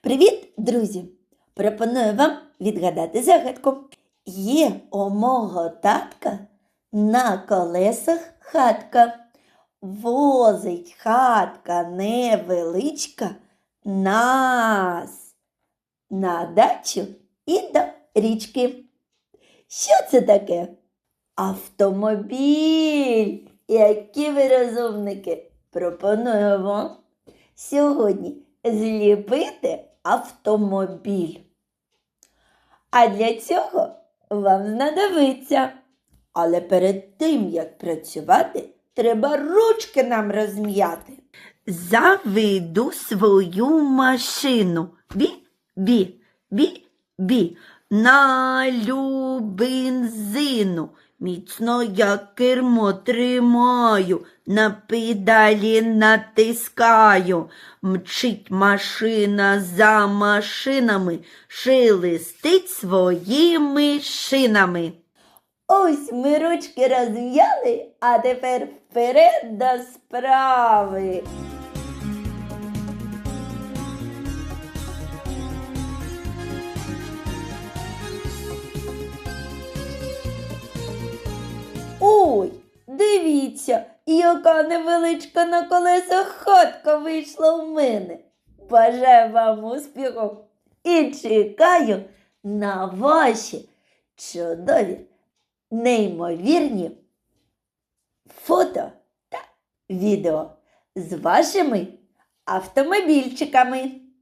Привіт, друзі! Пропоную вам відгадати загадку. Є у мого татка на колесах хатка. Возить хатка невеличка нас на дачу і до річки. Що це таке? Автомобіль. Які ви розумники! Пропоную вам сьогодні зліпити автомобіль. А для цього вам знадобиться. Але перед тим, як працювати, треба ручки нам розм'яти. Заведу свою машину. Бі, бі, бі, бі. Налю бензину. Міцно я кермо тримаю, на педалі натискаю. Мчить машина за машинами, шелестить своїми шинами. Ось ми ручки розв'яли, а тепер вперед до справи. Дивіться, яка невеличка на колесах хатка вийшла в мене. Бажаю вам успіху і чекаю на ваші чудові, неймовірні фото та відео з вашими автомобільчиками.